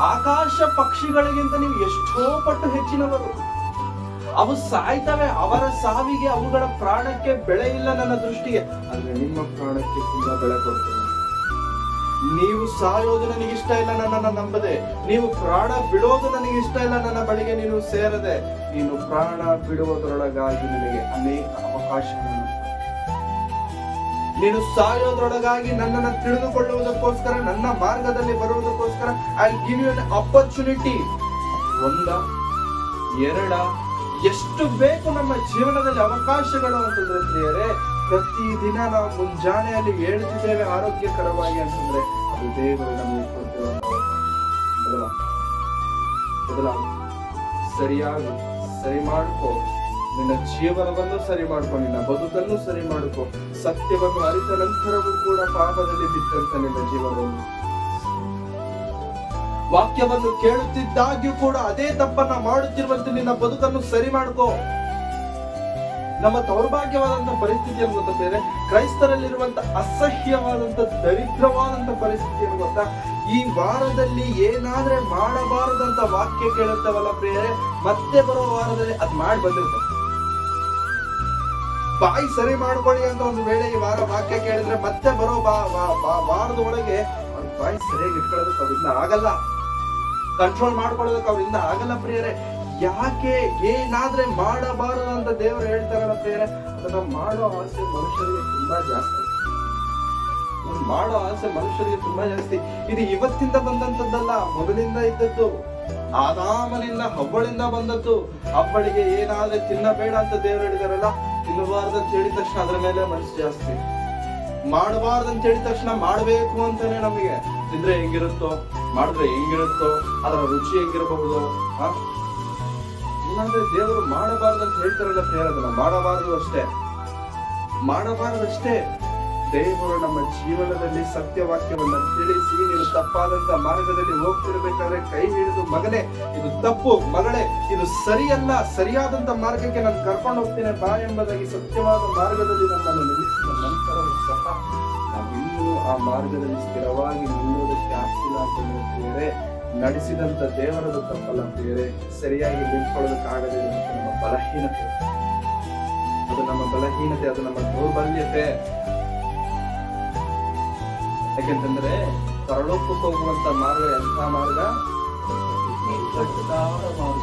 ಆಕಾಶ ಪಕ್ಷಿಗಳಿಗಿಂತ ನೀವು ಎಷ್ಟೋ ಪಟ್ಟು ಹೆಚ್ಚಿನವರು. ಅವು ಸಾಯ್ತವೆ ಅವರ ಸಾವಿಗೆ ಅವುಗಳ ಪ್ರಾಣಕ್ಕೆ ಬೆಳೆ ಇಲ್ಲ ನನ್ನ ದೃಷ್ಟಿಗೆ. ಆದ್ರೆ ನಿಮ್ಮ ಪ್ರಾಣಕ್ಕೆ ತುಂಬಾ ಬೆಳೆ ಕೊಡ್ತೇನೆ. ನೀವು ಸಾಯೋದು ನನಗೆ ಇಷ್ಟ ಇಲ್ಲ ನನ್ನನ್ನು ನಂಬದೆ. ನೀವು ಪ್ರಾಣ ಬಿಡೋದು ನನಗೆ ಇಷ್ಟ ಇಲ್ಲ ನನ್ನ ಬಳಿಗೆ ನೀನು ಸೇರದೆ. ನೀನು ಪ್ರಾಣ ಬಿಡುವುದರೊಳಗಾಗಿ ನಿನಗೆ ಅನೇಕ ಅವಕಾಶಗಳನ್ನು ನೀನು ಸಾಯೋದ್ರೊಳಗಾಗಿ ನನ್ನನ್ನು ತಿಳಿದುಕೊಳ್ಳುವುದಕ್ಕೋಸ್ಕರ, ನನ್ನ ಮಾರ್ಗದಲ್ಲಿ ಬರುವುದಕ್ಕೋಸ್ಕರ ಐ ಗಿವ್ ಯು ಅಪರ್ಚುನಿಟಿ ಒಂದ, ಎರಡ, ಎಷ್ಟು ಬೇಕು ನಮ್ಮ ಜೀವನದಲ್ಲಿ ಅವಕಾಶಗಳು ಅಂತಂದ್ರೆ ಪ್ರಿಯರೇ ಪ್ರತಿದಿನ ನಾವು ಮುಂಜಾನೆಯಲ್ಲಿ ಹೇಳ್ತಿದ್ದೇವೆ ಆರೋಗ್ಯಕರವಾಗಿ ಅಂತಂದ್ರೆ, ಅದು ದೇವರು ನಮಗೆ ಕೊಟ್ಟಿರುವ ಸರಿಯಾಗಿ ಸರಿ ಮಾಡ್ಕೋ. ನಿನ್ನ ಜೀವನವನ್ನು ಸರಿ ಮಾಡ್ಕೊ, ನಿನ್ನ ಬದುಕನ್ನು ಸರಿ ಮಾಡ್ಕೊ, ಸತ್ಯವನ್ನು ಅರಿತ ನಂತರವೂ ಕೂಡ ಪಾಪದಲ್ಲಿ ಬಿದ್ದಂತ ನಿನ್ನ ಜೀವನವನ್ನು. ವಾಕ್ಯವನ್ನು ಕೇಳುತ್ತಿದ್ದಾಗ್ಯೂ ಕೂಡ ಅದೇ ತಪ್ಪನ್ನ ಮಾಡುತ್ತಿರುವಂತೆ ನಿನ್ನ ಬದುಕನ್ನು ಸರಿ ಮಾಡ್ಕೋ. ನಮ್ಮ ದೌರ್ಭಾಗ್ಯವಾದಂತ ಪರಿಸ್ಥಿತಿ ಗೊತ್ತಾ ಬೇರೆ ಕ್ರೈಸ್ತರಲ್ಲಿರುವಂತ ಅಸಹ್ಯವಾದಂತ ದರಿದ್ರವಾದಂತ ಪರಿಸ್ಥಿತಿಯನ್ನು ಗೊತ್ತಾ? ಈ ವಾರದಲ್ಲಿ ಏನಾದ್ರೆ ಮಾಡಬಾರದಂತ ವಾಕ್ಯ ಕೇಳುತ್ತವಲ್ಲ ಪ್ರಿಯರೇ, ಮತ್ತೆ ಬರೋ ವಾರದಲ್ಲಿ ಅದ್ ಮಾಡಿ ಬಂದಿರ್ತಾರೆ ಬಾಯಿ ಸರಿ ಮಾಡ್ಕೊಳ್ಳಿ ಅಂತ ಒಂದು ವೇಳೆ ಈ ವಾರ ವಾಕ್ಯ ಕೇಳಿದ್ರೆ ಮತ್ತೆ ಬರೋ ಬಾ ವಾರದ ಒಳಗೆ ಅವ್ರ ಬಾಯಿ ಸರಿಯಾಗಿ ಇಟ್ಕೊಳ್ಳೋದಕ್ಕೆ ಅವ್ರಿಂದ ಆಗಲ್ಲ. ಕಂಟ್ರೋಲ್ ಮಾಡ್ಕೊಳ್ಳೋದಕ್ಕೆ ಅವರಿಂದ ಆಗಲ್ಲ ಪ್ರಿಯರೇ. ಯಾಕೆ? ಏನಾದ್ರೆ ಮಾಡಬಾರದು ಅಂತ ದೇವರು ಹೇಳ್ತಾರಲ್ಲ ಪ್ರಿಯರೇ. ಅದನ್ನ ಮಾಡೋ ಆಸೆ ಮನುಷ್ಯರಿಗೆ ತುಂಬಾ ಜಾಸ್ತಿ. ಮಾಡೋ ಆಸೆ ಮನುಷ್ಯರಿಗೆ ತುಂಬಾ ಜಾಸ್ತಿ. ಇದು ಇವತ್ತಿಂದ ಬಂದಂತದ್ದಲ್ಲ, ಮೊದಲಿಂದ ಇದ್ದದ್ದು. ಆದಾಮನಿಂದ ಹಬ್ಬಳಿಂದ ಬಂದದ್ದು. ಹಬ್ಬಳಿಗೆ ಏನಾದ್ರೆ ತಿನ್ನಬೇಡ ಅಂತ ದೇವರು ಹೇಳಿದಾರಲ್ಲ ತಿನ್ನಬಾರ್ದು ಅಂತ ಹೇಳಿದ ತಕ್ಷಣ ಅದ್ರ ಮೇಲೆ ಮನಸ್ಸು ಜಾಸ್ತಿ. ಮಾಡಬಾರ್ದು ಅಂತ ಹೇಳಿದ ತಕ್ಷಣ ಮಾಡ್ಬೇಕು ಅಂತಾನೆ ನಮಗೆ. ತಿಂದ್ರೆ ಹೆಂಗಿರುತ್ತೋ, ಮಾಡಿದ್ರೆ ಹೆಂಗಿರುತ್ತೋ, ಅದರ ರುಚಿ ಹೆಂಗಿರಬಹುದು ಇಲ್ಲಾಂದ್ರೆ ದೇವರು ಮಾಡಬಾರ್ದು ಅಂತ ಹೇಳ್ತಾರಲ್ಲ ಪ್ರೇರ ಅದನ್ನ ಮಾಡಬಾರದು ಅಷ್ಟೇ. ಮಾಡಬಾರದು ಅಷ್ಟೇ. ದೇವರು ನಮ್ಮ ಜೀವನದಲ್ಲಿ ಸತ್ಯವಾಕ್ಯವನ್ನು ತಿಳಿಸಿ, ನೀನು ತಪ್ಪಾದಂತ ಮಾರ್ಗದಲ್ಲಿ ಹೋಗ್ತಿರ್ಬೇಕಾದ್ರೆ ಕೈ ಹಿಡಿದು, ಮಗನೇ, ಇದು ತಪ್ಪು, ಮಗಳೇ, ಇದು ಸರಿಯಲ್ಲ, ಸರಿಯಾದಂತ ಮಾರ್ಗಕ್ಕೆ ನಾನು ಕರ್ಕೊಂಡು ಹೋಗ್ತೇನೆ ಬಾ ಎಂಬುದಾಗಿ ಸತ್ಯವಾದ ಮಾರ್ಗದಲ್ಲಿ ನಮ್ಮನ್ನು ನಿಲ್ಲಿಸಿದ ನಂತರವೂ ಸಹ ನಾವಿನ್ನೂ ಆ ಮಾರ್ಗದಲ್ಲಿ ಸ್ಥಿರವಾಗಿ ನಿಲ್ಲುವುದಕ್ಕೆ ಆಗ್ತಿಲ್ಲ ಅಂತ ಹೇಳ್ತಿದ್ರೆ ನಡೆಸಿದಂತ ದೇವರದು ತಪ್ಪಲ್ಲ ಬೇರೆ, ಸರಿಯಾಗಿ ನಿಂತ್ಕೊಳ್ಳೋದಕ್ಕಾಗದೆ ನಮ್ಮ ಬಲಹೀನತೆ. ಅದು ನಮ್ಮ ಬಲಹೀನತೆ, ಅದು ನಮ್ಮ ದೌರ್ಬಲ್ಯತೆ. ಯಾಕೆಂತಂದ್ರೆ ಪರಲೋಕಕ್ಕೆ ಹೋಗುವಂತ ಮಾರ್ಗ ಎಂಥ ಮಾರ್ಗ ಮಾರ್ಗ?